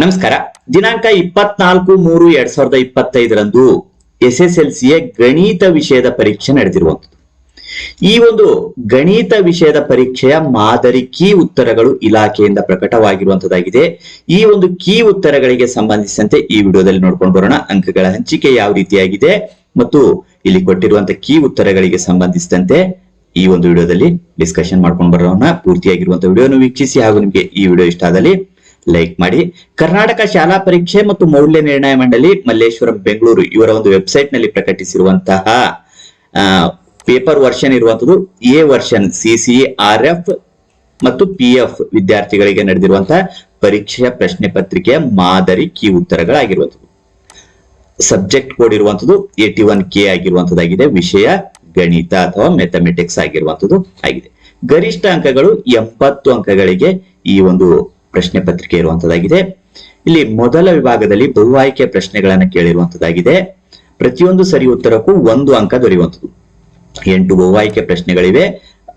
ನಮಸ್ಕಾರ. ದಿನಾಂಕ ಇಪ್ಪತ್ನಾಲ್ಕು ಮೂರು ಎರಡ್ ಸಾವಿರದ ಇಪ್ಪತ್ತೈದರಂದು ಎಸ್ ಎಸ್ ಎಲ್ ಸಿಯ ಗಣಿತ ವಿಷಯದ ಪರೀಕ್ಷೆ ನಡೆದಿರುವಂತದ್ದು ಈ ಒಂದು ಗಣಿತ ವಿಷಯದ ಪರೀಕ್ಷೆಯ ಮಾದರಿ ಕೀ ಉತ್ತರಗಳು ಇಲಾಖೆಯಿಂದ ಪ್ರಕಟವಾಗಿರುವಂತದ್ದಾಗಿದೆ ಈ ಒಂದು ಕೀ ಉತ್ತರಗಳಿಗೆ ಸಂಬಂಧಿಸಿದಂತೆ ಈ ವಿಡಿಯೋದಲ್ಲಿ ನೋಡ್ಕೊಂಡು ಬರೋಣ. ಅಂಕಗಳ ಹಂಚಿಕೆ ಯಾವ ರೀತಿಯಾಗಿದೆ ಮತ್ತು ಇಲ್ಲಿ ಕೊಟ್ಟಿರುವಂತಹ ಕೀ ಉತ್ತರಗಳಿಗೆ ಸಂಬಂಧಿಸಿದಂತೆ ಈ ಒಂದು ವಿಡಿಯೋದಲ್ಲಿ ಡಿಸ್ಕಷನ್ ಮಾಡ್ಕೊಂಡು ಬರೋಣ. ಪೂರ್ತಿಯಾಗಿರುವಂತಹ ವಿಡಿಯೋನು ವೀಕ್ಷಿಸಿ ಹಾಗೂ ನಿಮಗೆ ಈ ವಿಡಿಯೋ ಇಷ್ಟ ಆದಲ್ಲಿ ಲೈಕ್ ಮಾಡಿ. ಕರ್ನಾಟಕ ಶಾಲಾ ಪರೀಕ್ಷೆ ಮತ್ತು ಮೌಲ್ಯ ನಿರ್ಣಯ ಮಂಡಳಿ ಮಲ್ಲೇಶ್ವರಂ, ಬೆಂಗಳೂರು ಇವರ ಒಂದು ವೆಬ್ಸೈಟ್ನಲ್ಲಿ ಪ್ರಕಟಿಸಿರುವಂತಹ ಪೇಪರ್ ವರ್ಷನ್ ಇರುವಂತದ್ದು A version C C R F ಮತ್ತು ಪಿ ಎಫ್ ವಿದ್ಯಾರ್ಥಿಗಳಿಗೆ ನಡೆದಿರುವಂತಹ ಪರೀಕ್ಷೆಯ ಪ್ರಶ್ನೆ ಪತ್ರಿಕೆಯ ಮಾದರಿ ಕಿ ಉತ್ತರಗಳಾಗಿರುವಂಥದ್ದು. ಸಬ್ಜೆಕ್ಟ್ ಕೋಡ್ ಇರುವಂತದ್ದು ಏಟಿ ಒನ್ ಕೆ ಆಗಿರುವಂತದ್ದಾಗಿದೆ ವಿಷಯ, ಗಣಿತ ಅಥವಾ ಮೆಥಮೆಟಿಕ್ಸ್ ಆಗಿರುವಂತದ್ದು ಆಗಿದೆ. ಗರಿಷ್ಠ ಅಂಕಗಳು ಎಂಬತ್ತು ಅಂಕಗಳಿಗೆ ಈ ಒಂದು ಪ್ರಶ್ನೆ ಪತ್ರಿಕೆ ಇರುವಂತದ್ದಾಗಿದೆ ಇಲ್ಲಿ ಮೊದಲ ವಿಭಾಗದಲ್ಲಿ ಬಹು ಆಯ್ಕೆ ಪ್ರಶ್ನೆಗಳನ್ನ ಕೇಳಿರುವಂತದ್ದಾಗಿದೆ ಪ್ರತಿಯೊಂದು ಸರಿ ಉತ್ತರಕ್ಕೂ ಒಂದು ಅಂಕ ದೊರೆಯುವಂಥದ್ದು. ಎಂಟು ಬಹು ಆಯ್ಕೆ ಪ್ರಶ್ನೆಗಳಿವೆ.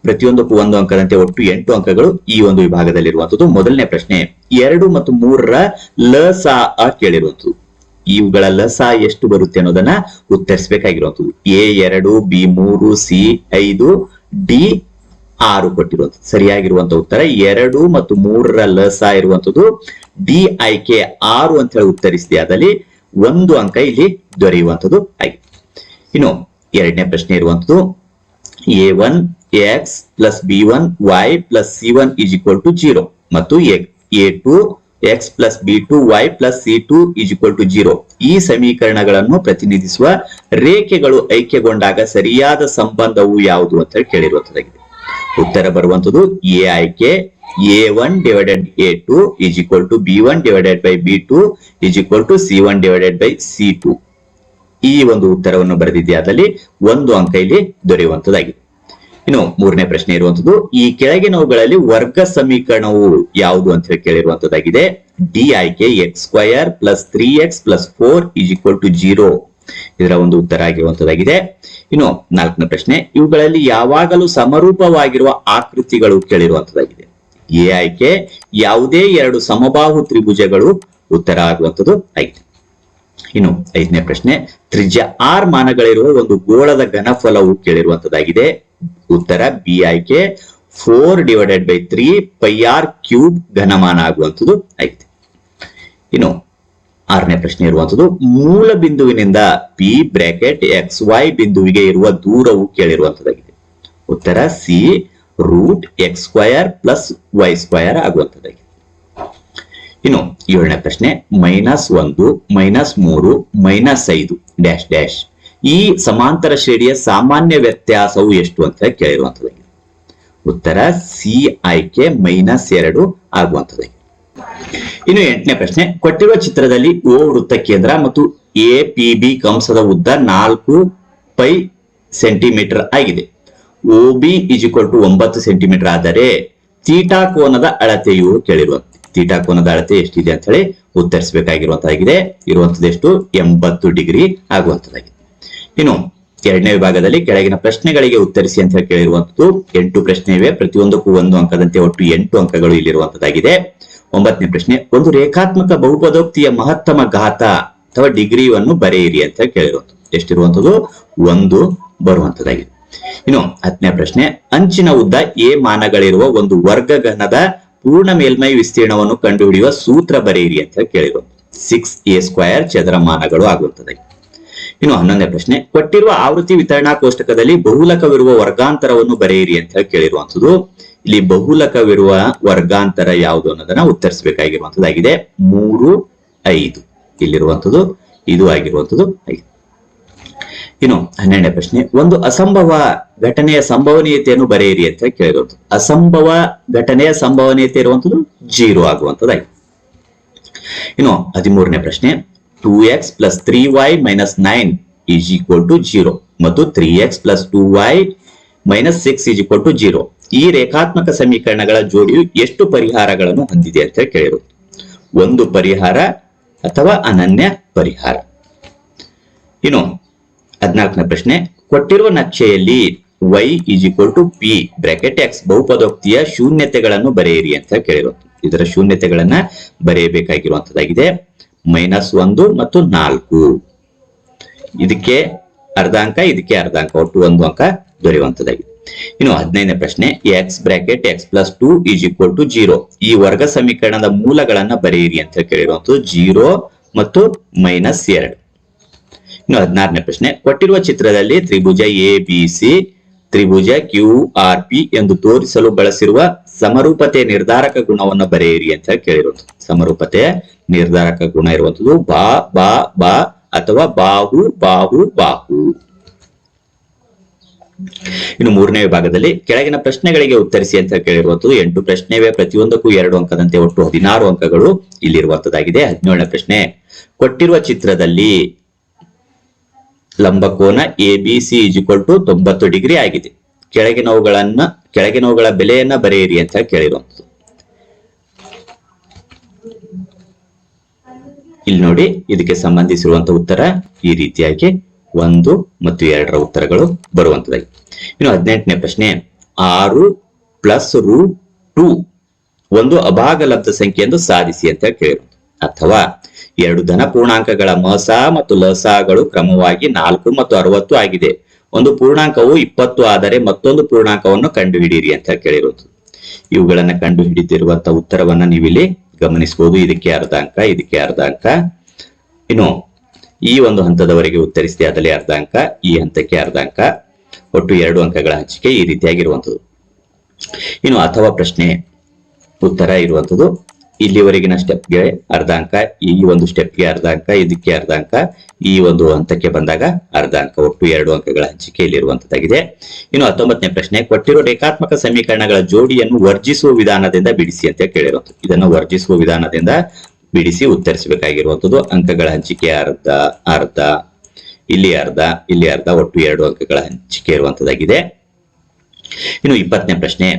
ಪ್ರತಿಯೊಂದಕ್ಕೂ ಒಂದು ಅಂಕದಂತೆ ಒಟ್ಟು ಎಂಟು ಅಂಕಗಳು ಈ ಒಂದು ವಿಭಾಗದಲ್ಲಿರುವಂಥದ್ದು. ಮೊದಲನೇ ಪ್ರಶ್ನೆ, ಎರಡು ಮತ್ತು ಮೂರರ ಲ, ಸಾ, ಅ ಕೇಳಿರುವಂತದ್ದು ಇವುಗಳ ಲಸ ಎಷ್ಟು ಬರುತ್ತೆ ಅನ್ನೋದನ್ನ ಉತ್ತರಿಸಬೇಕಾಗಿರುವಂಥದ್ದು. ಎ ಎರಡು, ಬಿ ಮೂರು, ಸಿ ಐದು, ಡಿ ಆರು ಕೊಟ್ಟಿರುವಂತದ್ದು ಸರಿಯಾಗಿರುವಂತ ಉತ್ತರ. ಎರಡು ಮತ್ತು ಮೂರರ ಲಸ ಇರುವಂತದ್ದು ಡಿ ಆಯ್ಕೆ ಆರು ಅಂತ ಹೇಳಿ ಉತ್ತರಿಸಿದೆ. ಅದಲ್ಲಿ ಒಂದು ಅಂಕ ಇಲ್ಲಿ ದೊರೆಯುವಂತದ್ದು ಆಗಿದೆ. ಇನ್ನು ಎರಡನೇ ಪ್ರಶ್ನೆ ಇರುವಂತದ್ದು A one x plus B one y plus C one is equal to zero ಮತ್ತು A two x plus B two y plus C two is equal to zero. ಈ ಸಮೀಕರಣಗಳನ್ನು ಪ್ರತಿನಿಧಿಸುವ ರೇಖೆಗಳು ಐಕ್ಯಗೊಂಡಾಗ ಸರಿಯಾದ ಸಂಬಂಧವು ಯಾವುದು ಅಂತ ಕೇಳಿರುವಂತದ್ದಾಗಿದೆ ಉತ್ತರ ಬರುವಂತದ್ದು ಎ ಆಯ್ಕೆ A one divided A two is equal to B one divided by B two is equal to C one divided by C two ಈ ಒಂದು ಉತ್ತರವನ್ನು ಬರೆದಿದ್ಯಾದಲ್ಲಿ ಒಂದು ಅಂಕ ಇಲ್ಲಿ ದೊರೆಯುವಂತದ್ದಾಗಿದೆ ಇನ್ನು ಮೂರನೇ ಪ್ರಶ್ನೆ ಇರುವಂತದ್ದು, ಈ ಕೆಳಗಿನವುಗಳಲ್ಲಿ ವರ್ಗ ಸಮೀಕರಣವು ಯಾವುದು ಅಂತ ಹೇಳಿ ಕೇಳಿರುವಂತದ್ದಾಗಿದೆ ಡಿ ಆಯ್ಕೆ x square plus three x plus four is equal to zero ಇದರ ಒಂದು ಉತ್ತರ ಆಗಿರುವಂತದ್ದಾಗಿದೆ. ಇನ್ನು ನಾಲ್ಕನೇ ಪ್ರಶ್ನೆ, ಇವುಗಳಲ್ಲಿ ಯಾವಾಗಲೂ ಸಮರೂಪವಾಗಿರುವ ಆಕೃತಿಗಳು ಕೇಳಿರುವಂತದ್ದಾಗಿದೆ. ಎ ಆಯ್ಕೆ ಯಾವುದೇ ಎರಡು ಸಮಬಾಹು ತ್ರಿಭುಜಗಳು ಉತ್ತರ ಆಗುವಂತದ್ದು ಆಗಿದೆ. ಇನ್ನು ಐದನೇ ಪ್ರಶ್ನೆ, ತ್ರಿಜ್ಯ ಆರ್ ಮಾನಗಳಿರುವ ಒಂದು ಗೋಳದ ಘನಫಲವು ಕೇಳಿರುವಂತದ್ದಾಗಿದೆ. ಉತ್ತರ, ಬಿ ಆಯ್ಕೆ four divided by three pi R cube ಘನಮಾನ ಆಗುವಂಥದ್ದು ಆಗಿದೆ. ಇನ್ನು ಆರನೇ ಪ್ರಶ್ನೆ ಇರುವಂತದ್ದು, ಮೂಲ ಬಿಂದುವಿನಿಂದ ಪಿ ಬ್ರಾಕೆಟ್ ಎಕ್ಸ್ ವೈ ಬಿಂದುವಿಗೆ ಇರುವ ದೂರವು ಕೇಳಿರುವಂತದ್ದಾಗಿದೆ. ಉತ್ತರ C root x square plus y square ಆಗುವಂತದ್ದಾಗಿದೆ. ಇನ್ನು ಏಳನೇ ಪ್ರಶ್ನೆ, ಮೈನಸ್ ಒಂದು, ಮೈನಸ್ ಮೂರು, ಮೈನಸ್ ಐದು, ಡ್ಯಾಶ್ ಡ್ಯಾಶ್. ಈ ಸಮಾಂತರ ಶ್ರೇಣಿಯ ಸಾಮಾನ್ಯ ವ್ಯತ್ಯಾಸವು ಎಷ್ಟು ಅಂತ ಕೇಳಿರುವಂತದ್ದಾಗಿದೆ. ಉತ್ತರ ಸಿ ಆಯ್ಕೆ ಮೈನಸ್ ಎರಡು ಆಗುವಂತದ್ದಾಗಿದೆ. ಇನ್ನು ಎಂಟನೇ ಪ್ರಶ್ನೆ, ಕೊಟ್ಟಿರುವ ಚಿತ್ರದಲ್ಲಿ ಓ ವೃತ್ತ ಕೇಂದ್ರ ಮತ್ತು ಎ ಪಿ ಬಿ ಕಂಸದ ಉದ್ದ ನಾಲ್ಕು ಪೈ ಸೆಂಟಿಮೀಟರ್ ಆಗಿದೆ. ಒ ಬಿ ಟು ಒಂಬತ್ತು ಸೆಂಟಿಮೀಟರ್ ಆದರೆ ತೀಟಾ ಕೋನದ ಅಳತೆಯು ಕೇಳಿರುವ ತೀಟಾ ಕೋನದ ಅಳತೆ ಎಷ್ಟಿದೆ ಅಂತ ಹೇಳಿ ಉತ್ತರಿಸಬೇಕಾಗಿರುವಂತದ್ದಾಗಿದೆ ಇರುವಂತದ್ದು ಎಷ್ಟು ಎಂಬತ್ತು ಡಿಗ್ರಿ ಆಗುವಂತದ್ದಾಗಿದೆ ಇನ್ನು ಎರಡನೇ ವಿಭಾಗದಲ್ಲಿ ಕೆಳಗಿನ ಪ್ರಶ್ನೆಗಳಿಗೆ ಉತ್ತರಿಸಿ ಅಂತ ಹೇಳಿ ಕೇಳಿರುವಂತದ್ದು ಎಂಟು ಪ್ರಶ್ನೆ ಇವೆ ಪ್ರತಿಯೊಂದಕ್ಕೂ ಒಂದು ಅಂಕದಂತೆ ಒಟ್ಟು ಎಂಟು ಅಂಕಗಳು ಇಲ್ಲಿರುವಂತದ್ದಾಗಿದೆ ಒಂಬತ್ತನೇ ಪ್ರಶ್ನೆ, ಒಂದು ರೇಖಾತ್ಮಕ ಬಹುಪದೋಕ್ತಿಯ ಮಹತ್ತಮ ಘಾತ ಅಥವಾ ಡಿಗ್ರಿಯನ್ನು ಬರೆಯಿರಿ ಅಂತ ಕೇಳಿರೋದು. ಎಷ್ಟಿರುವಂತದ್ದು ಒಂದು ಬರುವಂತದ್ದಾಗಿದೆ ಇನ್ನು ಹತ್ತನೇ ಪ್ರಶ್ನೆ, ಅಂಚಿನ ಉದ್ದ ಎ ಮಾನಗಳಿರುವ ಒಂದು ವರ್ಗಘನದ ಪೂರ್ಣ ಮೇಲ್ಮೈ ವಿಸ್ತೀರ್ಣವನ್ನು ಕಂಡುಹಿಡಿಯುವ ಸೂತ್ರ ಬರೆಯಿರಿ ಅಂತ ಕೇಳಿರೋದು. ಸಿಕ್ಸ್ ಎ ಸ್ಕ್ವಯರ್ ಚದರಮಾನಗಳು ಆಗುತ್ತದೆ ಇನ್ನು ಹನ್ನೊಂದನೇ ಪ್ರಶ್ನೆ, ಕೊಟ್ಟಿರುವ ಆವೃತ್ತಿ ವಿತರಣಾ ಕೋಷ್ಟಕದಲ್ಲಿ ಬಹುಲಕವಿರುವ ವರ್ಗಾಂತರವನ್ನು ಬರೆಯಿರಿ ಅಂತ ಕೇಳಿರುವಂತದ್ದು ಇಲ್ಲಿ ಬಹುಲಕವಿರುವ ವರ್ಗಾಂತರ ಯಾವುದು ಅನ್ನೋದನ್ನ ಉತ್ತರಿಸಬೇಕಾಗಿರುವಂತದ್ದಾಗಿದೆ. ಮೂರು, ಐದು. ಇಲ್ಲಿರುವಂತದ್ದು, ಇದು ಆಗಿರುವಂತದ್ದು, ಐದು. ಇನ್ನು ಹನ್ನೆರಡನೇ ಪ್ರಶ್ನೆ, ಒಂದು ಅಸಂಭವ ಘಟನೆಯ ಸಂಭವನೀಯತೆಯನ್ನು ಬರೆಯಿರಿ ಅಂತ ಕೇಳಿರುವಂಥದ್ದು ಅಸಂಭವ ಘಟನೆಯ ಸಂಭವನೀಯತೆ ಇರುವಂತದ್ದು ಜೀರೋ ಆಗುವಂತದ್ದಾಗಿದೆ. ಇನ್ನು ಹದಿಮೂರನೇ ಪ್ರಶ್ನೆ two x plus three y minus nine is equal to zero ಮತ್ತು three x plus two y minus six is equal to zero ಈ ರೇಖಾತ್ಮಕ ಸಮೀಕರಣಗಳ ಜೋಡಿಯು ಎಷ್ಟು ಪರಿಹಾರಗಳನ್ನು ಹೊಂದಿದೆ ಅಂತ ಕೇಳಿರು. ಒಂದು ಪರಿಹಾರ ಅಥವಾ ಅನನ್ಯ ಪರಿಹಾರ. ಇನ್ನು ಹದಿನಾಲ್ಕನೇ ಪ್ರಶ್ನೆ, ಕೊಟ್ಟಿರುವ ನಕ್ಷೆಯಲ್ಲಿ y is equal to P bracket x ಬಹುಪದೋಕ್ತಿಯ ಶೂನ್ಯತೆಗಳನ್ನು ಬರೆಯಿರಿ ಅಂತ ಕೇಳಿರೋದು ಇದರ ಶೂನ್ಯತೆಗಳನ್ನ ಬರೆಯಬೇಕಾಗಿರುವಂತದ್ದಾಗಿದೆ. ಮೈನಸ್ ಒಂದು ಮತ್ತು ನಾಲ್ಕು. ಇದಕ್ಕೆ ಅರ್ಧ ಅಂಕ ಇದಕ್ಕೆ ಅರ್ಧ ಅಂಕ ಒಟ್ಟು ಒಂದು ಅಂಕ ದೊರೆಯುವಂತದ್ದಾಗಿದೆ. ಇನ್ನು ಹದಿನೈದನೇ ಪ್ರಶ್ನೆ x bracket x plus two is equal to zero ಈ ವರ್ಗ ಸಮೀಕರಣದ ಮೂಲಗಳನ್ನ ಬರೆಯಿರಿ ಅಂತ ಕೇಳಿರುವಂತದ್ದು ಜೀರೋ ಮತ್ತು ಮೈನಸ್ ಎರಡು. ಇನ್ನು ಹದಿನಾರನೇ ಪ್ರಶ್ನೆ, ಕೊಟ್ಟಿರುವ ಚಿತ್ರದಲ್ಲಿ ತ್ರಿಭುಜ ಎ ತ್ರಿಭುಜ ಕ್ಯೂ ಆರ್ ಪಿ ಎಂದು ತೋರಿಸಲು ಬಳಸಿರುವ ಸಮರೂಪತೆ ನಿರ್ಧಾರಕ ಗುಣವನ್ನು ಬರೆಯಿರಿ ಅಂತ ಕೇಳಿರೋದು ಸಮರೂಪತೆ ನಿರ್ಧಾರಕ ಗುಣ ಇರುವಂತದ್ದು ಬಾ ಬಾ ಬಾ ಅಥವಾ ಬಾಹು ಬಾಹು ಬಾಹು. ಇನ್ನು ಮೂರನೇ ವಿಭಾಗದಲ್ಲಿ ಕೆಳಗಿನ ಪ್ರಶ್ನೆಗಳಿಗೆ ಉತ್ತರಿಸಿ ಅಂತ ಕೇಳಿರುವಂತದ್ದು ಎಂಟು ಪ್ರಶ್ನೆವೇ, ಪ್ರತಿಯೊಂದಕ್ಕೂ ಎರಡು ಅಂಕದಂತೆ ಒಟ್ಟು ಹದಿನಾರು ಅಂಕಗಳು ಇಲ್ಲಿರುವಂತದ್ದಾಗಿದೆ ಹದಿನೇಳನೇ ಪ್ರಶ್ನೆ, ಕೊಟ್ಟಿರುವ ಚಿತ್ರದಲ್ಲಿ ಲಂಬಕೋನ ಎ ಬಿ ಸಿ ಟು ತೊಂಬತ್ತು ಡಿಗ್ರಿ ಆಗಿದೆ. ಕೆಳಗಿನವುಗಳನ್ನ ಕೆಳಗಿನವುಗಳ ಬೆಲೆಯನ್ನ ಬರೆಯಿರಿ ಅಂತ ಕೇಳಿರುವಂತದ್ದು ಇಲ್ಲಿ ನೋಡಿ, ಇದಕ್ಕೆ ಸಂಬಂಧಿಸಿರುವಂತಹ ಉತ್ತರ ಈ ರೀತಿಯಾಗಿ. ಒಂದು ಮತ್ತು ಎರಡರ ಉತ್ತರಗಳು ಬರುವಂತದಾಗಿ ಇನ್ನು ಹದಿನೆಂಟನೇ ಪ್ರಶ್ನೆ, ಆರು ಪ್ಲಸ್ ರೂ ಟೂ ಒಂದು ಅಭಾಗಲಬ್ಧ ಸಂಖ್ಯೆ ಎಂದು ಸಾಧಿಸಿ ಅಂತ ಕೇಳಿರೋದು ಅಥವಾ ಎರಡು ಧನ ಪೂರ್ಣಾಂಕಗಳ ಮಸ ಮತ್ತು ಲಸಗಳು ಕ್ರಮವಾಗಿ ನಾಲ್ಕು ಮತ್ತು ಅರವತ್ತು ಆಗಿದೆ. ಒಂದು ಪೂರ್ಣಾಂಕವು ಇಪ್ಪತ್ತು ಆದರೆ ಮತ್ತೊಂದು ಪೂರ್ಣಾಂಕವನ್ನು ಕಂಡುಹಿಡಿಯಿರಿ ಅಂತ ಕೇಳಿರೋದು ಇವುಗಳನ್ನ ಕಂಡು ಹಿಡಿದಿರುವಂತಹ ಉತ್ತರವನ್ನ ನೀವಿಲ್ಲಿ ಗಮನಿಸಬಹುದು ಇದಕ್ಕೆ ಅರ್ಧ ಅಂಕ ಇದಕ್ಕೆ ಅರ್ಧ ಅಂಕ ಇನ್ನು ಈ ಒಂದು ಹಂತದವರೆಗೆ ಉತ್ತರಿಸಿದೆ ಅದರಲ್ಲಿ ಅರ್ಧ ಅಂಕ ಈ ಹಂತಕ್ಕೆ ಅರ್ಧ ಅಂಕ ಒಟ್ಟು ಎರಡು ಅಂಕಗಳ ಹಂಚಿಕೆ ಈ ರೀತಿಯಾಗಿರುವಂಥದ್ದು. ಇನ್ನು ಅಥವಾ ಪ್ರಶ್ನೆ ಉತ್ತರ ಇರುವಂಥದ್ದು. ಇಲ್ಲಿವರೆಗಿನ ಸ್ಟೆಪ್ಗೆ ಅರ್ಧ ಅಂಕ ಈ ಒಂದು ಸ್ಟೆಪ್ಗೆ ಅರ್ಧ ಅಂಕ ಇದಕ್ಕೆ ಅರ್ಧ ಅಂಕ ಈ ಒಂದು ಹಂತಕ್ಕೆ ಬಂದಾಗ ಅರ್ಧ ಅಂಕ ಒಟ್ಟು ಎರಡು ಅಂಕಗಳ ಹಂಚಿಕೆ ಇಲ್ಲಿರುವಂತದ್ದಾಗಿದೆ ಇನ್ನು ಹತ್ತೊಂಬತ್ತನೇ ಪ್ರಶ್ನೆ, ಕೊಟ್ಟಿರೋ ರೇಖಾತ್ಮಕ ಸಮೀಕರಣಗಳ ಜೋಡಿಯನ್ನು ವರ್ಜಿಸುವ ವಿಧಾನದಿಂದ ಬಿಡಿಸಿ ಅಂತ ಕೇಳಿರುವಂಥದ್ದು. ಇದನ್ನು ವರ್ಜಿಸುವ ವಿಧಾನದಿಂದ ಬಿಡಿಸಿ ಉತ್ತರಿಸಬೇಕಾಗಿರುವಂತದ್ದು ಅಂಕಗಳ ಹಂಚಿಕೆ ಅರ್ಧ ಅರ್ಧ, ಇಲ್ಲಿ ಅರ್ಧ ಇಲ್ಲಿ ಅರ್ಧ, ಒಟ್ಟು ಎರಡು ಅಂಕಗಳ ಹಂಚಿಕೆ ಇರುವಂತದ್ದಾಗಿದೆ ಇನ್ನು ಇಪ್ಪತ್ತನೇ ಪ್ರಶ್ನೆ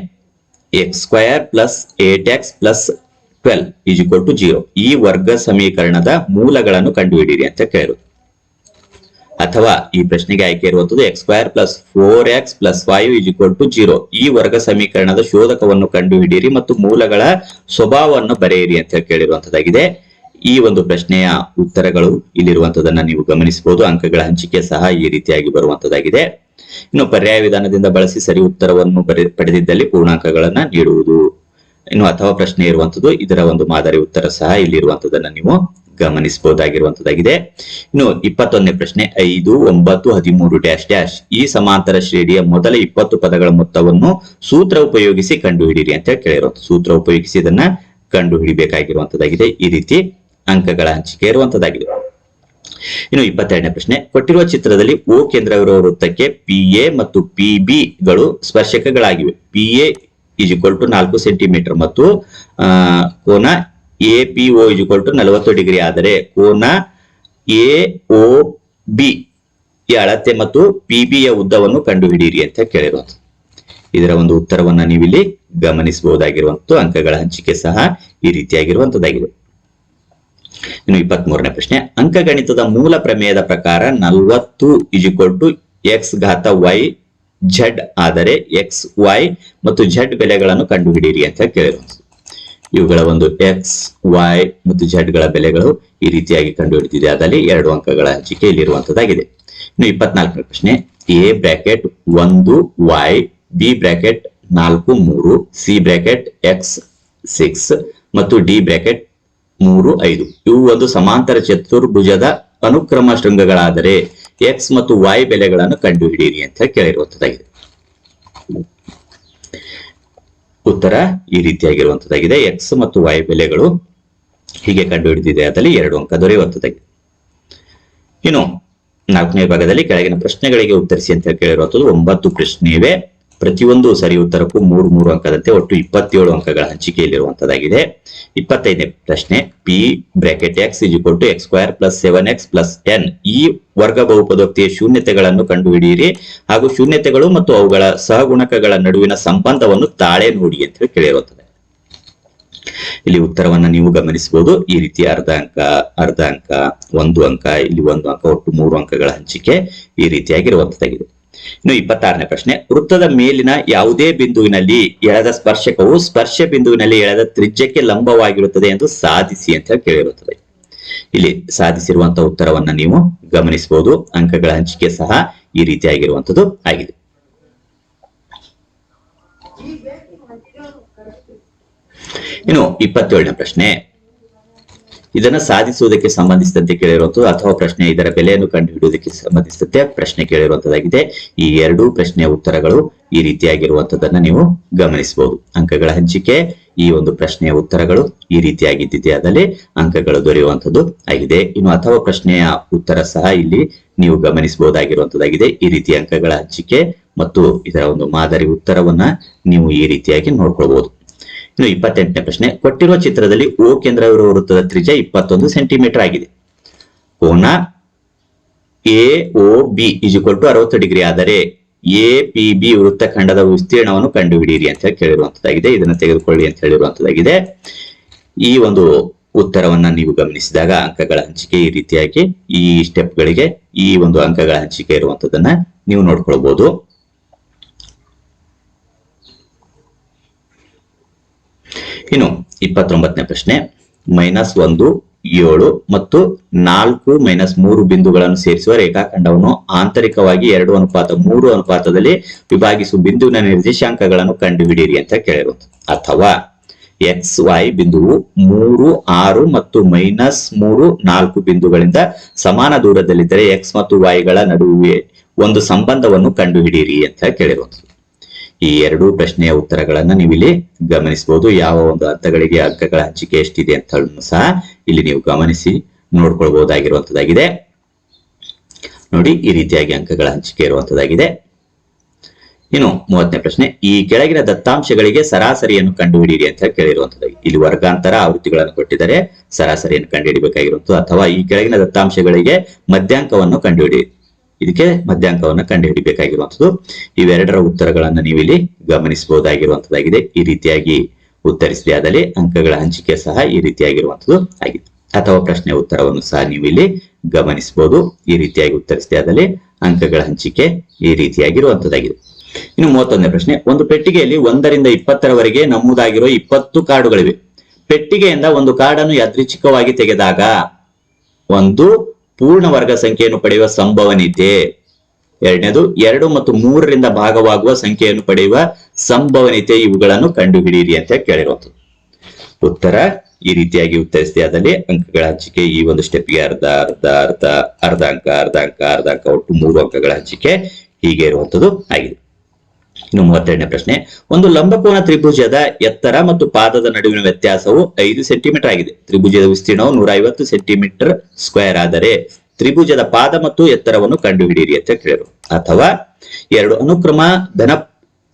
x square plus eight x plus twelve is equal to zero. ಈ ವರ್ಗ ಸಮೀಕರಣದ ಮೂಲಗಳನ್ನು ಕಂಡುಹಿಡಿಯಿರಿ ಅಂತ ಕೇಳಿರು ಅಥವಾ ಈ ಪ್ರಶ್ನೆಗೆ ಆಯ್ಕೆ ಇರುವಂತದ್ದು x square plus four x plus five is equal to zero ಈ ವರ್ಗ ಸಮೀಕರಣದ ಶೋಧಕವನ್ನು ಕಂಡುಹಿಡಿಯಿರಿ ಮತ್ತು ಮೂಲಗಳ ಸ್ವಭಾವವನ್ನು ಬರೆಯಿರಿ ಅಂತ ಕೇಳಿರುವಂತದ್ದಾಗಿದೆ. ಈ ಒಂದು ಪ್ರಶ್ನೆಯ ಉತ್ತರಗಳು ಇಲ್ಲಿರುವಂತದನ್ನ ನೀವು ಗಮನಿಸಬಹುದು. ಅಂಕಗಳ ಹಂಚಿಕೆ ಸಹ ಈ ರೀತಿಯಾಗಿ ಬರುವಂತದ್ದಾಗಿದೆ. ಇನ್ನು ಪರ್ಯಾಯ ವಿಧಾನದಿಂದ ಬಳಸಿ ಸರಿ ಉತ್ತರವನ್ನು ಪಡೆದಿದ್ದಲ್ಲಿ ಪೂರ್ಣಾಂಕಗಳನ್ನ ನೀಡುವುದು. ಇನ್ನು ಅಥವಾ ಪ್ರಶ್ನೆ ಇರುವಂತದ್ದು ಇದರ ಒಂದು ಮಾದರಿ ಉತ್ತರ ಸಹ ಇಲ್ಲಿರುವಂತದನ್ನ ನೀವು ಗಮನಿಸಬಹುದಾಗಿರುವಂತದ್ದಾಗಿದೆ. ಇನ್ನು ಇಪ್ಪತ್ತೊಂದನೇ ಪ್ರಶ್ನೆ, ಐದು, ಒಂಬತ್ತು, ಹದಿಮೂರು ಡ್ಯಾಶ್ ಡ್ಯಾಶ್. ಈ ಸಮಾಂತರ ಶ್ರೇಣಿಯ ಮೊದಲ ಇಪ್ಪತ್ತು ಪದಗಳ ಮೊತ್ತವನ್ನು ಸೂತ್ರ ಉಪಯೋಗಿಸಿ ಕಂಡುಹಿಡಿಯಿರಿ ಅಂತ ಕೇಳಿರುವಂತ ಸೂತ್ರ ಉಪಯೋಗಿಸಿ ಇದನ್ನ ಕಂಡು ಹಿಡಿಬೇಕಾಗಿರುವಂತದ್ದಾಗಿದೆ ಈ ರೀತಿ ಅಂಕಗಳ ಹಂಚಿಕೆ ಇರುವಂತದ್ದಾಗಿದೆ. ಇನ್ನು ಇಪ್ಪತ್ತೆರಡನೇ ಪ್ರಶ್ನೆ, ಕೊಟ್ಟಿರುವ ಚಿತ್ರದಲ್ಲಿ ಓ ಕೇಂದ್ರವಿರುವ ವೃತ್ತಕ್ಕೆ ಪಿ ಎ ಮತ್ತು ಪಿ ಬಿ ಗಳು ಸ್ಪರ್ಶಕಗಳಾಗಿವೆ. P A is equal to ನಾಲ್ಕು ಸೆಂಟಿಮೀಟರ್ ಮತ್ತು ಕೋನ ಎ ಪಿ ಈಕ್ವಲ್ ಟು ನಲವತ್ತು ಡಿಗ್ರಿ ಆದರೆ ಕೋನ ಎ ಒ ಬಿ ಈ ಅಳತೆ ಮತ್ತು ಪಿ ಬಿ ಯ ಉದ್ದವನ್ನು ಕಂಡುಹಿಡಿಯಿರಿ ಅಂತ ಕೇಳಿರೋದು ಇದರ ಒಂದು ಉತ್ತರವನ್ನ ನೀವಿಲ್ಲಿ ಗಮನಿಸಬಹುದಾಗಿರುವಂತ ಅಂಕಗಳ ಹಂಚಿಕೆ ಸಹ ಈ ರೀತಿಯಾಗಿರುವಂತದ್ದಾಗಿದೆ ಇನ್ನು ಇಪ್ಪತ್ತ್ ಪ್ರಶ್ನೆ. ಅಂಕಗಣಿತದ ಮೂಲ ಪ್ರಮೇಯದ ಪ್ರಕಾರ ನಲವತ್ತು ಇಜಿಕ್ವಲ್ ಟು ಎಕ್ಸ್ ಘಾತ ವೈ ಝಡ್ ಆದರೆ ಎಕ್ಸ್ ವೈ ಮತ್ತು ಝಡ್ ಬೆಲೆಗಳನ್ನು ಕಂಡುಹಿಡಿಯಿರಿ ಅಂತ ಕೇಳಿರುವಂಥದ್ದು. ಇವುಗಳ ಒಂದು ಎಕ್ಸ್ ವೈ ಮತ್ತು ಜೆಡ್ಗಳ ಬೆಲೆಗಳು ಈ ರೀತಿಯಾಗಿ ಕಂಡುಹಿಡಿದಿದೆ. ಅದರಲ್ಲಿ ಎರಡು ಅಂಕಗಳ ಹಂಚಿಕೆ ಇಲ್ಲಿರುವಂತದ್ದಾಗಿದೆ. ಇನ್ನು ಇಪ್ಪತ್ನಾಲ್ಕನೇ ಪ್ರಶ್ನೆ ಎ ಬ್ರಾಕೆಟ್ ಒಂದು ವೈ ಬಿ ಬ್ರಾಕೆಟ್ ನಾಲ್ಕು, ಮೂರು ಸಿ ಬ್ರಾಕೆಟ್ ಎಕ್ಸ್ ಸಿಕ್ಸ್ ಮತ್ತು ಡಿ ಬ್ರಾಕೆಟ್ ಮೂರು, ಐದು. ಇವು ಒಂದು ಸಮಾಂತರ ಚತುರ್ಭುಜದ ಅನುಕ್ರಮ ಶೃಂಗಗಳಾದರೆ ಎಕ್ಸ್ ಮತ್ತು ವೈ ಬೆಲೆಗಳನ್ನು ಕಂಡುಹಿಡಿಯಿರಿ ಅಂತ ಕೇಳಿರುವಂತದ್ದಾಗಿದೆ. ಉತ್ತರ ಈ ರೀತಿಯಾಗಿರುವಂತದ್ದಾಗಿದೆ. ಎಕ್ಸ್ ಮತ್ತು ವೈ ಬೆಲೆಗಳು ಹೀಗೆ ಕಂಡುಹಿಡಿದಿದೆ. ಅದರಲ್ಲಿ ಎರಡು ಅಂಕ ದೊರೆಯುವಂತದ್ದಾಗಿದೆ ಇನ್ನು ನಾಲ್ಕನೇ ಭಾಗದಲ್ಲಿ ಕೆಳಗಿನ ಪ್ರಶ್ನೆಗಳಿಗೆ ಉತ್ತರಿಸಿ ಅಂತ ಕೇಳಿರುವಂತದ್ದು ಒಂಬತ್ತು ಪ್ರಶ್ನೆ ಇವೆ ಪ್ರತಿಯೊಂದು ಸರಿ ಉತ್ತರಕ್ಕೂ ಮೂರು ಮೂರು ಅಂಕದಂತೆ ಒಟ್ಟು ಇಪ್ಪತ್ತೇಳು ಅಂಕಗಳ ಹಂಚಿಕೆಯಲ್ಲಿರುವಂತದ್ದಾಗಿದೆ. ಇಪ್ಪತ್ತೈದನೇ ಪ್ರಶ್ನೆ p bracket x is two x square plus seven x plus ten ಈ ವರ್ಗ ಬಹುಪದೋಕ್ತಿಯ ಶೂನ್ಯತೆಗಳನ್ನು ಕಂಡುಹಿಡಿಯಿರಿ. ಹಾಗೂ ಶೂನ್ಯತೆಗಳು ಮತ್ತು ಅವುಗಳ ಸಹಗುಣಕಗಳ ನಡುವಿನ ಸಂಬಂಧವನ್ನು ತಾಳೆ ನೋಡಿ ಅಂತ ಹೇಳಿ ಕೇಳಿರುತ್ತದೆ ಇಲ್ಲಿ ಉತ್ತರವನ್ನ ನೀವು ಗಮನಿಸಬಹುದು. ಈ ರೀತಿ ಅರ್ಧ ಅಂಕ ಅರ್ಧ ಅಂಕ, ಒಂದು ಅಂಕ, ಇಲ್ಲಿ ಒಂದು ಅಂಕ, ಒಟ್ಟು ಮೂರು ಅಂಕಗಳ ಹಂಚಿಕೆ ಈ ರೀತಿಯಾಗಿರುವಂತದ್ದಾಗಿದೆ ಇನ್ನು ಇಪ್ಪತ್ತಾರನೇ ಪ್ರಶ್ನೆ, ವೃತ್ತದ ಮೇಲಿನ ಯಾವುದೇ ಬಿಂದುವಿನಲ್ಲಿ ಎಳೆದ ಸ್ಪರ್ಶಕವು ಸ್ಪರ್ಶ ಬಿಂದುವಿನಲ್ಲಿ ಎಳೆದ ತ್ರಿಜ್ಯಕ್ಕೆ ಲಂಬವಾಗಿರುತ್ತದೆ ಎಂದು ಸಾಧಿಸಿ ಅಂತ ಕೇಳಿರುತ್ತದೆ. ಇಲ್ಲಿ ಸಾಧಿಸಿರುವಂತಹ ಉತ್ತರವನ್ನ ನೀವು ಗಮನಿಸಬಹುದು, ಅಂಕಗಳ ಹಂಚಿಕೆ ಸಹ ಈ ರೀತಿಯಾಗಿರುವಂತದ್ದು ಆಗಿದೆ. ಇನ್ನು ಇಪ್ಪತ್ತೇಳನೇ ಪ್ರಶ್ನೆ ಇದನ್ನ ಸಾಧಿಸುವುದಕ್ಕೆ ಸಂಬಂಧಿಸಿದಂತೆ ಕೇಳಿರುವಂತದ್ದು ಅಥವಾ ಪ್ರಶ್ನೆ ಇದರ ಬೆಲೆಯನ್ನು ಕಂಡುಹಿಡಿಯುವುದಕ್ಕೆ ಸಂಬಂಧಿಸಿದಂತೆ ಪ್ರಶ್ನೆ ಕೇಳಿರುವಂತದ್ದಾಗಿದೆ. ಈ ಎರಡೂ ಪ್ರಶ್ನೆಯ ಉತ್ತರಗಳು ಈ ರೀತಿಯಾಗಿರುವಂತದನ್ನ ನೀವು ಗಮನಿಸಬಹುದು. ಅಂಕಗಳ ಹಂಚಿಕೆ, ಈ ಒಂದು ಪ್ರಶ್ನೆಯ ಉತ್ತರಗಳು ಈ ರೀತಿಯಾಗಿದ್ದಿದೆ ಅದರಲ್ಲಿ ಅಂಕಗಳು ದೊರೆಯುವಂತದ್ದು ಆಗಿದೆ. ಇನ್ನು ಅಥವಾ ಪ್ರಶ್ನೆಯ ಉತ್ತರ ಸಹ ಇಲ್ಲಿ ನೀವು ಗಮನಿಸಬಹುದಾಗಿರುವಂತದ್ದಾಗಿದೆ. ಈ ರೀತಿ ಅಂಕಗಳ ಹಂಚಿಕೆ ಮತ್ತು ಇದರ ಒಂದು ಮಾದರಿ ಉತ್ತರವನ್ನ ನೀವು ಈ ರೀತಿಯಾಗಿ ನೋಡ್ಕೊಳ್ಬಹುದು. ಇನ್ನು ಇಪ್ಪತ್ತೆಂಟನೇ ಪ್ರಶ್ನೆ, ಕೊಟ್ಟಿರುವ ಚಿತ್ರದಲ್ಲಿ ಓ ಕೇಂದ್ರವಿರುವ ವೃತ್ತದ ತ್ರಿಜ್ಯ ಇಪ್ಪತ್ತೊಂದು ಸೆಂಟಿಮೀಟರ್ ಆಗಿದೆ. ಕೋನ A, O, B is equal to ಅರವತ್ತು ಡಿಗ್ರಿ ಆದರೆ ಎ, ಪಿ, ಬಿ ವೃತ್ತಖಂಡದ ವಿಸ್ತೀರ್ಣವನ್ನು ಕಂಡುಹಿಡಿಯಿರಿ ಅಂತ ಹೇಳಿ ಕೇಳಿರುವಂತದ್ದಾಗಿದೆ ಇದನ್ನು ತೆಗೆದುಕೊಳ್ಳಿ ಅಂತ ಹೇಳಿರುವಂತದ್ದಾಗಿದೆ ಈ ಒಂದು ಉತ್ತರವನ್ನ ನೀವು ಗಮನಿಸಿದಾಗ ಅಂಕಗಳ ಹಂಚಿಕೆ ಈ ರೀತಿಯಾಗಿ ಈ ಸ್ಟೆಪ್ಗಳಿಗೆ ಈ ಒಂದು ಅಂಕಗಳ ಹಂಚಿಕೆ ಇರುವಂತದನ್ನ ನೀವು ನೋಡ್ಕೊಳ್ಬಹುದು ಇನ್ನು ಇಪ್ಪತ್ತೊಂಬತ್ತನೇ ಪ್ರಶ್ನೆ ಮೈನಸ್ ಒಂದು, ಏಳು ಮತ್ತು ನಾಲ್ಕು ಮೈನಸ್ ಮೂರು ಬಿಂದುಗಳನ್ನು ಸೇರಿಸುವ ರೇಖಾಖಂಡವನ್ನು ಆಂತರಿಕವಾಗಿ ಎರಡು ಅನುಪಾತ, ಮೂರು ಅನುಪಾತದಲ್ಲಿ ವಿಭಾಗಿಸುವ ಬಿಂದುವಿನ ನಿರ್ದೇಶಾಂಕಗಳನ್ನು ಕಂಡುಹಿಡಿಯಿರಿ ಅಂತ ಕೇಳಿರುವುದು ಅಥವಾ ಎಕ್ಸ್ ವೈ ಬಿಂದುವು ಮೂರು, ಆರು ಮತ್ತು ಮೈನಸ್ ಮೂರು, ನಾಲ್ಕು ಬಿಂದುಗಳಿಂದ ಸಮಾನ ದೂರದಲ್ಲಿದ್ದರೆ ಎಕ್ಸ್ ಮತ್ತು ವೈಗಳ ನಡುವೆ ಒಂದು ಸಂಬಂಧವನ್ನು ಕಂಡುಹಿಡಿಯಿರಿ ಅಂತ ಕೇಳಿರುವುದು ಈ ಎರಡು ಪ್ರಶ್ನೆಯ ಉತ್ತರಗಳನ್ನ ನೀವು ಇಲ್ಲಿ ಗಮನಿಸಬಹುದು ಯಾವ ಒಂದು ಹಂತಗಳಿಗೆ ಅಂಕಗಳ ಹಂಚಿಕೆ ಎಷ್ಟಿದೆ ಅಂತ ಸಹ ಇಲ್ಲಿ ನೀವು ಗಮನಿಸಿ ನೋಡ್ಕೊಳ್ಬಹುದಾಗಿರುವಂತದ್ದಾಗಿದೆ. ನೋಡಿ, ಈ ರೀತಿಯಾಗಿ ಅಂಕಗಳ ಹಂಚಿಕೆ ಇರುವಂತದ್ದಾಗಿದೆ. ಇನ್ನು ಮೂವತ್ತನೇ ಪ್ರಶ್ನೆ, ಈ ಕೆಳಗಿನ ದತ್ತಾಂಶಗಳಿಗೆ ಸರಾಸರಿಯನ್ನು ಕಂಡುಹಿಡಿಯಿರಿ ಅಂತ ಕೇಳಿರುವಂತದ್ದು. ಇಲ್ಲಿ ವರ್ಗಾಂತರ ಆವೃತ್ತಿಗಳನ್ನು ಕೊಟ್ಟಿದ್ದಾರೆ. ಸರಾಸರಿಯನ್ನು ಕಂಡುಹಿಡಿಬೇಕಾಗಿರುವಂತದ್ದು. ಅಥವಾ ಈ ಕೆಳಗಿನ ದತ್ತಾಂಶಗಳಿಗೆ ಮಧ್ಯಾಂಕವನ್ನು ಕಂಡುಹಿಡಿಯಿರಿ. ಇದಕ್ಕೆ ಮಧ್ಯಾಂಕವನ್ನ ಕಂಡುಹಿಡಿಬೇಕಾಗಿರುವಂತದ್ದು ಇವೆರಡರ ಉತ್ತರಗಳನ್ನ ನೀವು ಇಲ್ಲಿ ಗಮನಿಸಬಹುದಾಗಿರುವಂತದ್ದಾಗಿದೆ ಈ ರೀತಿಯಾಗಿ ಉತ್ತರಿಸಿದೆ. ಆದಲ್ಲಿ ಅಂಕಗಳ ಹಂಚಿಕೆ ಸಹ ಈ ರೀತಿಯಾಗಿರುವಂತದ್ದು ಆಗಿದೆ. ಅಥವಾ ಪ್ರಶ್ನೆ ಉತ್ತರವನ್ನು ಸಹ ನೀವು ಇಲ್ಲಿ ಗಮನಿಸಬಹುದು. ಈ ರೀತಿಯಾಗಿ ಉತ್ತರಿಸಿದೆ. ಆದಲ್ಲಿ ಅಂಕಗಳ ಹಂಚಿಕೆ ಈ ರೀತಿಯಾಗಿರುವಂತದ್ದಾಗಿದೆ ಇನ್ನು ಮೂವತ್ತೊಂದನೇ ಪ್ರಶ್ನೆ. ಒಂದು ಪೆಟ್ಟಿಗೆಯಲ್ಲಿ ಒಂದರಿಂದ ಇಪ್ಪತ್ತರವರೆಗೆ ನಮ್ಮದಾಗಿರುವ ಇಪ್ಪತ್ತು ಕಾರ್ಡುಗಳಿವೆ ಪೆಟ್ಟಿಗೆಯಿಂದ ಒಂದು ಕಾರ್ಡನ್ನು ಯಾದೃಚ್ಛಿಕವಾಗಿ ತೆಗೆದಾಗ ಒಂದು ಪೂರ್ಣ ವರ್ಗ ಸಂಖ್ಯೆಯನ್ನು ಪಡೆಯುವ ಸಂಭವನೀಯತೆ. ಎರಡನೇದು, ಎರಡು ಮತ್ತು ಮೂರರಿಂದ ಭಾಗವಾಗುವ ಸಂಖ್ಯೆಯನ್ನು ಪಡೆಯುವ ಸಂಭವನೀಯತೆ ಇವುಗಳನ್ನು ಕಂಡುಹಿಡಿಯಿರಿ ಅಂತ ಕೇಳಿರುವಂಥದ್ದು ಉತ್ತರ ಈ ರೀತಿಯಾಗಿ ಉತ್ತರಿಸಿದೆ ಅದರಲ್ಲಿ ಅಂಕಗಳ ಹಂಚಿಕೆ ಈ ಒಂದು ಸ್ಟೆಪ್ಗೆ ಅರ್ಧ ಅರ್ಧ ಅರ್ಧ ಅರ್ಧ ಅಂಕ ಅರ್ಧ ಅಂಕ ಅರ್ಧ ಅಂಕ ಒಟ್ಟು ಮೂರು ಅಂಕಗಳ ಹಂಚಿಕೆ ಹೀಗೆ ಇರುವಂತದ್ದು ಆಗಿದೆ. ಇನ್ನು ಮೂವತ್ತೆರಡನೇ ಪ್ರಶ್ನೆ. ಒಂದು ಲಂಬಕೋನ ತ್ರಿಭುಜದ ಎತ್ತರ ಮತ್ತು ಪಾದದ ನಡುವಿನ ವ್ಯತ್ಯಾಸವು ಐದು ಸೆಂಟಿಮೀಟರ್ ಆಗಿದೆ. ತ್ರಿಭುಜದ ವಿಸ್ತೀರ್ಣವು ನೂರ ಐವತ್ತು ಸೆಂಟಿಮೀಟರ್ ಸ್ಕ್ವೇರ್ ಆದರೆ ತ್ರಿಭುಜದ ಪಾದ ಮತ್ತು ಎತ್ತರವನ್ನು ಕಂಡುಹಿಡಿಯಿರಿ ಅಂತ ಕೇಳಿದರು. ಅಥವಾ ಎರಡು ಅನುಕ್ರಮ ಧನ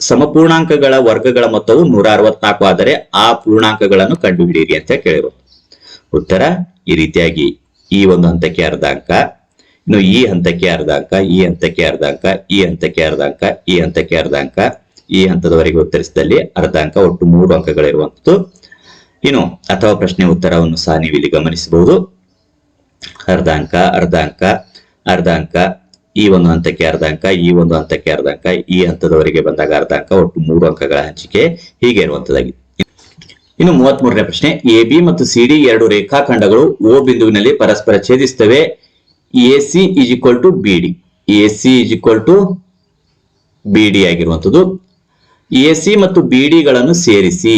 ಸಮಪೂರ್ಣಾಂಕಗಳ ವರ್ಗಗಳ ಮೊತ್ತವು ನೂರ ಅರವತ್ನಾಲ್ಕು ಆದರೆ ಆ ಪೂರ್ಣಾಂಕಗಳನ್ನು ಕಂಡುಹಿಡಿಯಿರಿ ಅಂತ ಕೇಳಿರು ಉತ್ತರ, ಈ ರೀತಿಯಾಗಿ ಈ ಒಂದು ಹಂತಕ್ಕೆ ಅರ್ಧ ಅಂಕ ಇನ್ನು ಈ ಹಂತಕ್ಕೆ ಅರ್ಧ ಅಂಕ ಈ ಹಂತಕ್ಕೆ ಅರ್ಧ ಅಂಕ ಈ ಹಂತಕ್ಕೆ ಅರ್ಧ ಅಂಕ ಈ ಹಂತಕ್ಕೆ ಅರ್ಧ ಅಂಕ ಈ ಹಂತದವರೆಗೆ ಉತ್ತರಿಸಿದಲ್ಲಿ ಅರ್ಧ ಅಂಕ ಒಟ್ಟು ಮೂರು ಅಂಕಗಳಿರುವಂತದ್ದು ಇನ್ನು ಅಥವಾ ಪ್ರಶ್ನೆ ಉತ್ತರವನ್ನು ಸಹ ನೀವು ಗಮನಿಸಬಹುದು. ಅರ್ಧ ಅಂಕ ಅರ್ಧ ಅಂಕ ಅರ್ಧ ಅಂಕ, ಈ ಒಂದು ಹಂತಕ್ಕೆ ಅರ್ಧ ಅಂಕ, ಈ ಒಂದು ಹಂತಕ್ಕೆ ಅರ್ಧ ಅಂಕ, ಈ ಹಂತದವರೆಗೆ ಬಂದಾಗ ಅರ್ಧ ಅಂಕ, ಒಟ್ಟು ಮೂರು ಅಂಕಗಳ ಹಂಚಿಕೆ ಹೀಗೆ ಇರುವಂತದ್ದಾಗಿದೆ ಇನ್ನು ಮೂವತ್ತ್ ಮೂರನೇ ಪ್ರಶ್ನೆ, ಎ, ಬಿ ಮತ್ತು ಸಿ, ಡಿ ಎರಡು ರೇಖಾಖಂಡಗಳು ಓ ಬಿಂದುವಿನಲ್ಲಿ ಪರಸ್ಪರ ಛೇದಿಸುತ್ತವೆ A C is equal to B D A C is equal to B D ಆಗಿರುವಂತದ್ದು ಎ ಸಿ ಮತ್ತು ಬಿ ಡಿಗಳನ್ನು ಸೇರಿಸಿ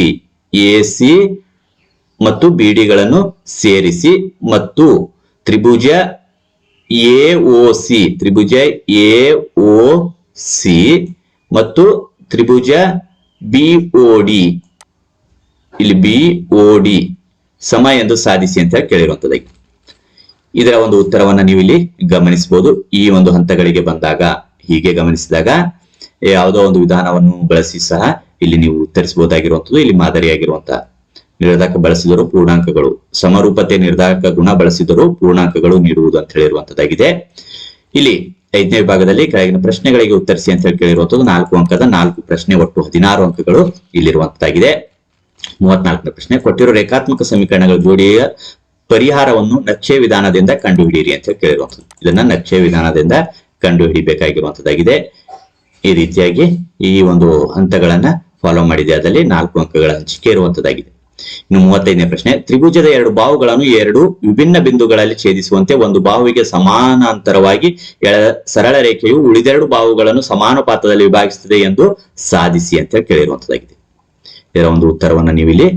ಎ ಸಿ ಮತ್ತು ಬಿ ಡಿಗಳನ್ನು ಸೇರಿಸಿ ಮತ್ತು ತ್ರಿಭುಜ ಎ ಒ ಸಿ ತ್ರಿಭುಜ ಎ ಒ ಸಿ ಮತ್ತು ತ್ರಿಭುಜ ಬಿ ಒ ಡಿ ಇಲ್ಲಿ ಬಿ ಒ ಡಿ ಸಮ ಎಂದು ಸಾಧಿಸಿ ಅಂತ ಕೇಳಿರುವಂತದ್ದಾಗಿ ಇದರ ಒಂದು ಉತ್ತರವನ್ನ ನೀವು ಇಲ್ಲಿ ಗಮನಿಸಬಹುದು. ಈ ಒಂದು ಹಂತಗಳಿಗೆ ಬಂದಾಗ, ಹೀಗೆ ಗಮನಿಸಿದಾಗ, ಯಾವುದೋ ಒಂದು ವಿಧಾನವನ್ನು ಬಳಸಿ ಸಹ ಇಲ್ಲಿ ನೀವು ಉತ್ತರಿಸಬಹುದಾಗಿರುವಂತದ್ದು ಇಲ್ಲಿ ಮಾದರಿಯಾಗಿರುವಂತಹ ನಿರ್ಧಾರಕ ಬಳಸಿದರು ಪೂರ್ಣಾಂಕಗಳು, ಸಮರೂಪತೆ ನಿರ್ಧಾರಕ ಗುಣ ಬಳಸಿದರು ಪೂರ್ಣಾಂಕಗಳು ನೀಡುವುದು ಅಂತ ಹೇಳಿರುವಂತದ್ದಾಗಿದೆ ಇಲ್ಲಿ ಐದನೇ ವಿಭಾಗದಲ್ಲಿ ಕೆಳಗಿನ ಪ್ರಶ್ನೆಗಳಿಗೆ ಉತ್ತರಿಸಿ ಅಂತ ಹೇಳಿ ಕೇಳಿರುವಂತದ್ದು ನಾಲ್ಕು ಅಂಕದ ನಾಲ್ಕು ಪ್ರಶ್ನೆ ಒಟ್ಟು ಹದಿನಾರು ಅಂಕಗಳು ಇಲ್ಲಿರುವಂತದ್ದಾಗಿದೆ ಮೂವತ್ನಾಲ್ಕನೇ ಪ್ರಶ್ನೆ ಕೊಟ್ಟಿರುವ ರೇಖಾತ್ಮಕ ಸಮೀಕರಣಗಳ ಜೋಡಿಯ ಪರಿಹಾರವನ್ನು ನಕ್ಷೆ ವಿಧಾನದಿಂದ ಕಂಡುಹಿಡಿಯಿರಿ ಅಂತ ಹೇಳಿ ಕೇಳಿರುವಂತದ್ದು ಇದನ್ನ ನಕ್ಷೆ ವಿಧಾನದಿಂದ ಕಂಡುಹಿಡಿಬೇಕಾಗಿರುವಂಥದ್ದಾಗಿದೆ. ಈ ರೀತಿಯಾಗಿ ಈ ಒಂದು ಹಂತಗಳನ್ನ ಫಾಲೋ ಮಾಡಿದೆ. ಅದರಲ್ಲಿ ನಾಲ್ಕು ಅಂಕಗಳ ಹಂಚಿಕೆ ಇರುವಂತದ್ದಾಗಿದೆ ಇನ್ನು ಮೂವತ್ತೈದನೇ ಪ್ರಶ್ನೆ, ತ್ರಿಭುಜದ ಎರಡು ಬಾಹುಗಳನ್ನು ಎರಡು ವಿಭಿನ್ನ ಬಿಂದುಗಳಲ್ಲಿ ಛೇದಿಸುವಂತೆ ಒಂದು ಬಾಹುವಿಗೆ ಸಮಾನಾಂತರವಾಗಿ ಸರಳ ರೇಖೆಯು ಉಳಿದೆರಡು ಬಾಹುಗಳನ್ನು ಪಾತ್ರದಲ್ಲಿ ವಿಭಾಗಿಸುತ್ತದೆ ಎಂದು ಸಾಧಿಸಿ ಅಂತ ಕೇಳಿರುವಂತದ್ದಾಗಿದೆ ಇದರ ಒಂದು ಉತ್ತರವನ್ನ ನೀವು ಇಲ್ಲಿ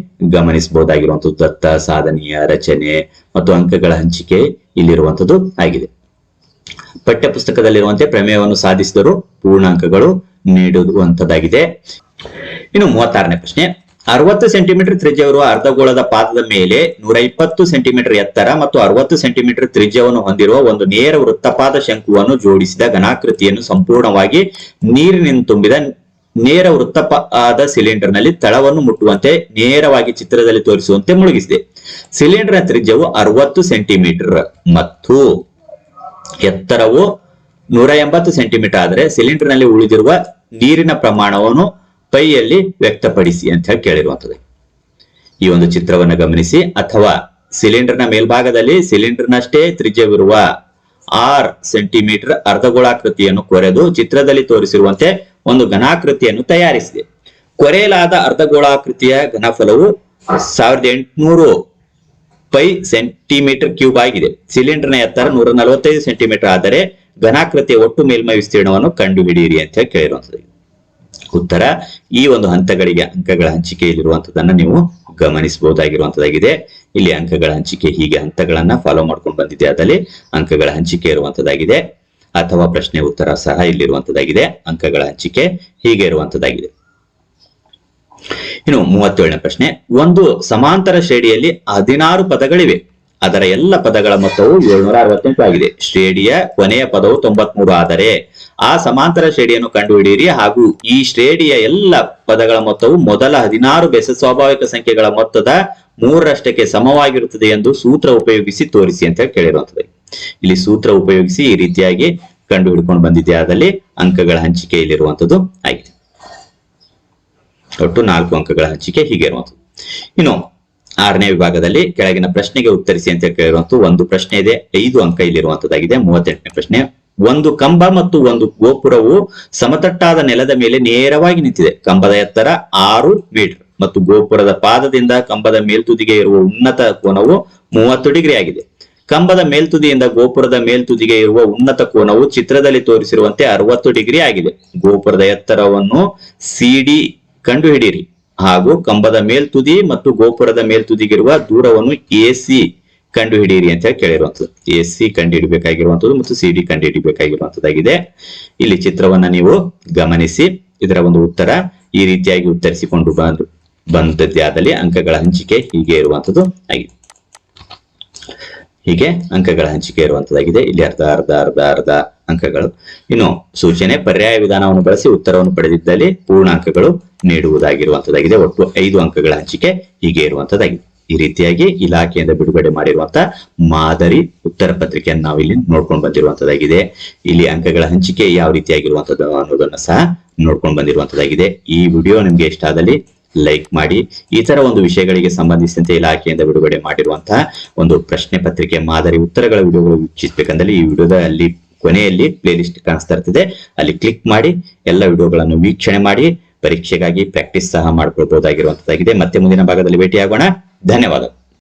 ದತ್ತ, ಸಾಧನೆಯ, ರಚನೆ ಮತ್ತು ಅಂಕಗಳ ಹಂಚಿಕೆ ಇಲ್ಲಿರುವಂತದ್ದು ಆಗಿದೆ. ಪಠ್ಯ ಪುಸ್ತಕದಲ್ಲಿರುವಂತೆ ಪ್ರಮೇಯವನ್ನು ಸಾಧಿಸಿದರೂ ಪೂರ್ಣಾಂಕಗಳು ನೀಡುವಂತದ್ದಾಗಿದೆ. ಇನ್ನು ಮೂವತ್ತಾರನೇ ಪ್ರಶ್ನೆ. ಅರವತ್ತು ಸೆಂಟಿಮೀಟರ್ ತ್ರಿಜ್ಯವಿರುವ ಅರ್ಧಗೋಳದ ಪಾದದ ಮೇಲೆ ನೂರ ಇಪ್ಪತ್ತು ಸೆಂಟಿಮೀಟರ್ ಎತ್ತರ ಮತ್ತು ಅರವತ್ತು ಸೆಂಟಿಮೀಟರ್ ತ್ರಿಜ್ಯವನ್ನು ಹೊಂದಿರುವ ಒಂದು ನೇರ ವೃತ್ತಪಾದ ಶಂಕುವನ್ನು ಜೋಡಿಸಿದ ಘನಾಕೃತಿಯನ್ನು ಸಂಪೂರ್ಣವಾಗಿ ನೀರಿನಿಂದ ತುಂಬಿದ ನೇರ ವೃತ್ತಪ ಆದ ಸಿಲಿಂಡರ್ನಲ್ಲಿ ತಳವನ್ನು ಮುಟ್ಟುವಂತೆ ನೇರವಾಗಿ ಚಿತ್ರದಲ್ಲಿ ತೋರಿಸುವಂತೆ ಮುಳುಗಿಸಿದೆ. ಸಿಲಿಂಡರ್ ತ್ರಿಜ್ಯವು ಅರವತ್ತು ಸೆಂಟಿಮೀಟರ್ ಮತ್ತು ಎತ್ತರವು ನೂರ ಎಂಬತ್ತು ಸೆಂಟಿಮೀಟರ್ ಆದರೆ ಸಿಲಿಂಡರ್ನಲ್ಲಿ ಉಳಿದಿರುವ ನೀರಿನ ಪ್ರಮಾಣವನ್ನು ಪೈಯಲ್ಲಿ ವ್ಯಕ್ತಪಡಿಸಿ ಅಂತ ಹೇಳಿ ಕೇಳಿರುವಂತದ್ದು ಈ ಒಂದು ಚಿತ್ರವನ್ನು ಗಮನಿಸಿ ಅಥವಾ ಸಿಲಿಂಡರ್ನ ಮೇಲ್ಭಾಗದಲ್ಲಿ ಸಿಲಿಂಡರ್ನಷ್ಟೇ ತ್ರಿಜ್ಯವಿರುವ ಆರ್ ಸೆಂಟಿಮೀಟರ್ ಅರ್ಧಗೋಳಾಕೃತಿಯನ್ನು ಕೊರೆದು ಚಿತ್ರದಲ್ಲಿ ತೋರಿಸಿರುವಂತೆ ಒಂದು ಘನಾಕೃತಿಯನ್ನು ತಯಾರಿಸಿದೆ. ಕೊರೆಯಲಾದ ಅರ್ಧಗೋಳಾಕೃತಿಯ ಘನಫಲವು ಸಾವಿರದ ಎಂಟುನೂರು ಪೈ ಸೆಂಟಿಮೀಟರ್ ಕ್ಯೂಬ್ ಆಗಿದೆ. ಸಿಲಿಂಡರ್ನ ಎತ್ತರ ನೂರ ನಲವತ್ತೈದು ಸೆಂಟಿಮೀಟರ್ ಆದರೆ ಘನಾಕೃತಿಯ ಒಟ್ಟು ಮೇಲ್ಮೈ ವಿಸ್ತೀರ್ಣವನ್ನು ಕಂಡುಹಿಡಿಯಿರಿ ಅಂತ ಕೇಳಿರುವಂತದ್ದು ಉತ್ತರ, ಈ ಒಂದು ಹಂತಗಳಿಗೆ ಅಂಕಗಳ ಹಂಚಿಕೆಯಲ್ಲಿರುವಂತದನ್ನ ನೀವು ಗಮನಿಸಬಹುದಾಗಿರುವಂತದ್ದಾಗಿದೆ ಇಲ್ಲಿ ಅಂಕಗಳ ಹಂಚಿಕೆ ಹೀಗೆ ಹಂತಗಳನ್ನ ಫಾಲೋ ಮಾಡ್ಕೊಂಡು ಬಂದಿದೆ. ಅದರಲ್ಲಿ ಅಂಕಗಳ ಹಂಚಿಕೆ ಇರುವಂತದ್ದಾಗಿದೆ ಅಥವಾ ಪ್ರಶ್ನೆ ಉತ್ತರ ಸಹ ಇಲ್ಲಿರುವಂತದ್ದಾಗಿದೆ. ಅಂಕಗಳ ಹಂಚಿಕೆ ಹೀಗೆ ಇರುವಂತದ್ದಾಗಿದೆ. ಇನ್ನು ಮೂವತ್ತೇಳನೇ ಪ್ರಶ್ನೆ, ಒಂದು ಸಮಾಂತರ ಶ್ರೇಣಿಯಲ್ಲಿ ಹದಿನಾರು ಪದಗಳಿವೆ. ಅದರ ಎಲ್ಲ ಪದಗಳ ಮೊತ್ತವು ಏಳ್ನೂರ ಅರವತ್ತೆಂಟು ಆಗಿದೆ. ಶ್ರೇಣಿಯ ಕೊನೆಯ ಪದವು ತೊಂಬತ್ಮೂರು ಆದರೆ ಆ ಸಮಾಂತರ ಶ್ರೇಣಿಯನ್ನು ಕಂಡುಹಿಡಿಯಿರಿ ಹಾಗೂ ಈ ಶ್ರೇಣಿಯ ಎಲ್ಲ ಪದಗಳ ಮೊತ್ತವು ಮೊದಲ ಹದಿನಾರು ಬೆಸ ಸ್ವಾಭಾವಿಕ ಸಂಖ್ಯೆಗಳ ಮೊತ್ತದ ಮೂರರಷ್ಟಕ್ಕೆ ಸಮವಾಗಿರುತ್ತದೆ ಎಂದು ಸೂತ್ರ ಉಪಯೋಗಿಸಿ ತೋರಿಸಿ ಅಂತ ಕೇಳಿರುವಂತದ್ದು. ಇಲ್ಲಿ ಸೂತ್ರ ಉಪಯೋಗಿಸಿ ಈ ರೀತಿಯಾಗಿ ಕಂಡು ಹಿಡ್ಕೊಂಡು ಬಂದಿದೆ ಆದಲ್ಲಿ ಅಂಕಗಳ ಹಂಚಿಕೆಯಲ್ಲಿರುವಂತದ್ದು ಆಗಿದೆ. ಒಟ್ಟು ನಾಲ್ಕು ಅಂಕಗಳ ಹಂಚಿಕೆ ಹೀಗೆ ಇರುವಂತದ್ದು ಇನ್ನು ಆರನೇ ವಿಭಾಗದಲ್ಲಿ ಕೆಳಗಿನ ಪ್ರಶ್ನೆಗೆ ಉತ್ತರಿಸಿ ಅಂತ ಕೇಳಿರುವಂತ ಒಂದು ಪ್ರಶ್ನೆ ಇದೆ, ಐದು ಅಂಕ ಇಲ್ಲಿರುವಂತದ್ದಾಗಿದೆ ಮೂವತ್ತೆಂಟನೇ ಪ್ರಶ್ನೆ. ಒಂದು ಕಂಬ ಮತ್ತು ಒಂದು ಗೋಪುರವು ಸಮತಟ್ಟಾದ ನೆಲದ ಮೇಲೆ ನೇರವಾಗಿ ನಿಂತಿದೆ. ಕಂಬದ ಎತ್ತರ ಆರು ಮೀಟರ್ ಮತ್ತು ಗೋಪುರದ ಪಾದದಿಂದ ಕಂಬದ ಮೇಲ್ತುದಿಗೆ ಇರುವ ಉನ್ನತ ಕೋನವು ಮೂವತ್ತು ಡಿಗ್ರಿ ಆಗಿದೆ. ಕಂಬದ ಮೇಲ್ತುದಿಯಿಂದ ಗೋಪುರದ ಮೇಲ್ತುದಿಗೆ ಇರುವ ಉನ್ನತ ಕೋನವು ಚಿತ್ರದಲ್ಲಿ ತೋರಿಸಿರುವಂತೆ ಅರವತ್ತು ಡಿಗ್ರಿ ಆಗಿದೆ. ಗೋಪುರದ ಎತ್ತರವನ್ನು ಸಿಡಿ ಕಂಡುಹಿಡಿಯಿರಿ. ಹಾಗೂ ಕಂಬದ ಮೇಲ್ತುದಿ ಮತ್ತು ಗೋಪುರದ ಮೇಲ್ತುದಿಗಿರುವ ದೂರವನ್ನು ಎ ಸಿ ಕಂಡುಹಿಡಿಯಿರಿ ಅಂತ ಹೇಳಿ ಕೇಳಿರುವಂತದ್ದು. ಎ ಸಿ ಮತ್ತು ಸಿಡಿ ಕಂಡುಹಿಡಿಬೇಕಾಗಿರುವಂತದ್ದಾಗಿದೆ. ಇಲ್ಲಿ ಚಿತ್ರವನ್ನ ನೀವು ಗಮನಿಸಿ. ಇದರ ಒಂದು ಉತ್ತರ ಈ ರೀತಿಯಾಗಿ ಉತ್ತರಿಸಿಕೊಂಡು ಬಂದು ಬಂದದ್ದೇ ಅಂಕಗಳ ಹಂಚಿಕೆ ಹೀಗೆ ಇರುವಂತದ್ದು ಆಗಿದೆ. ಹೀಗೆ ಅಂಕಗಳ ಹಂಚಿಕೆ ಇರುವಂತದ್ದಾಗಿದೆ. ಇಲ್ಲಿ ಅರ್ಧ ಅರ್ಧ ಅರ್ಧ ಅರ್ಧ ಅಂಕಗಳು. ಇನ್ನು ಸೂಚನೆ, ಪರ್ಯಾಯ ವಿಧಾನವನ್ನು ಬಳಸಿ ಉತ್ತರವನ್ನು ಪಡೆದಿದ್ದಲ್ಲಿ ಪೂರ್ಣ ಅಂಕಗಳು ನೀಡುವುದಾಗಿರುವಂತದಾಗಿದೆ ಒಟ್ಟು ಐದು ಅಂಕಗಳ ಹಂಚಿಕೆ ಹೀಗೆ ಇರುವಂತದ್ದಾಗಿದೆ. ಈ ರೀತಿಯಾಗಿ ಇಲಾಖೆಯಿಂದ ಬಿಡುಗಡೆ ಮಾಡಿರುವಂತಹ ಮಾದರಿ ಉತ್ತರ ಪತ್ರಿಕೆಯನ್ನು ನಾವು ಇಲ್ಲಿ ನೋಡ್ಕೊಂಡು ಬಂದಿರುವಂತದ್ದಾಗಿದೆ. ಇಲ್ಲಿ ಅಂಕಗಳ ಹಂಚಿಕೆ ಯಾವ ರೀತಿಯಾಗಿರುವಂತದ್ದು ಅನ್ನೋದನ್ನ ಸಹ ನೋಡ್ಕೊಂಡು ಬಂದಿರುವಂತದ್ದಾಗಿದೆ. ಈ ವಿಡಿಯೋ ನಿಮ್ಗೆ ಇಷ್ಟ ಆದಲ್ಲಿ ಲೈಕ್ ಮಾಡಿ ಈ ತರ ಒಂದು ವಿಷಯಗಳಿಗೆ ಸಂಬಂಧಿಸಿದಂತೆ ಇಲಾಖೆಯಿಂದ ಬಿಡುಗಡೆ ಮಾಡಿರುವಂತಹ ಒಂದು ಪ್ರಶ್ನೆ ಪತ್ರಿಕೆ ಮಾದರಿ ಉತ್ತರಗಳ ವಿಡಿಯೋಗಳು ವೀಕ್ಷಿಸಬೇಕಂದ್ರೆ ಈ ವಿಡಿಯೋದ ಅಲ್ಲಿ ಕೊನೆಯಲ್ಲಿ ಪ್ಲೇ ಲಿಸ್ಟ್ ಕಾಣಿಸ್ತಾ ಇರ್ತದೆ. ಅಲ್ಲಿ ಕ್ಲಿಕ್ ಮಾಡಿ, ಎಲ್ಲ ವಿಡಿಯೋಗಳನ್ನು ವೀಕ್ಷಣೆ ಮಾಡಿ, ಪರೀಕ್ಷೆಗಾಗಿ ಪ್ರಾಕ್ಟೀಸ್ ಸಹ ಮಾಡ್ಕೊಳ್ಬಹುದಾಗಿರುವಂತದ್ದಾಗಿದೆ. ಮತ್ತೆ ಮುಂದಿನ ಭಾಗದಲ್ಲಿ ಭೇಟಿಯಾಗೋಣ. ಧನ್ಯವಾದಗಳು.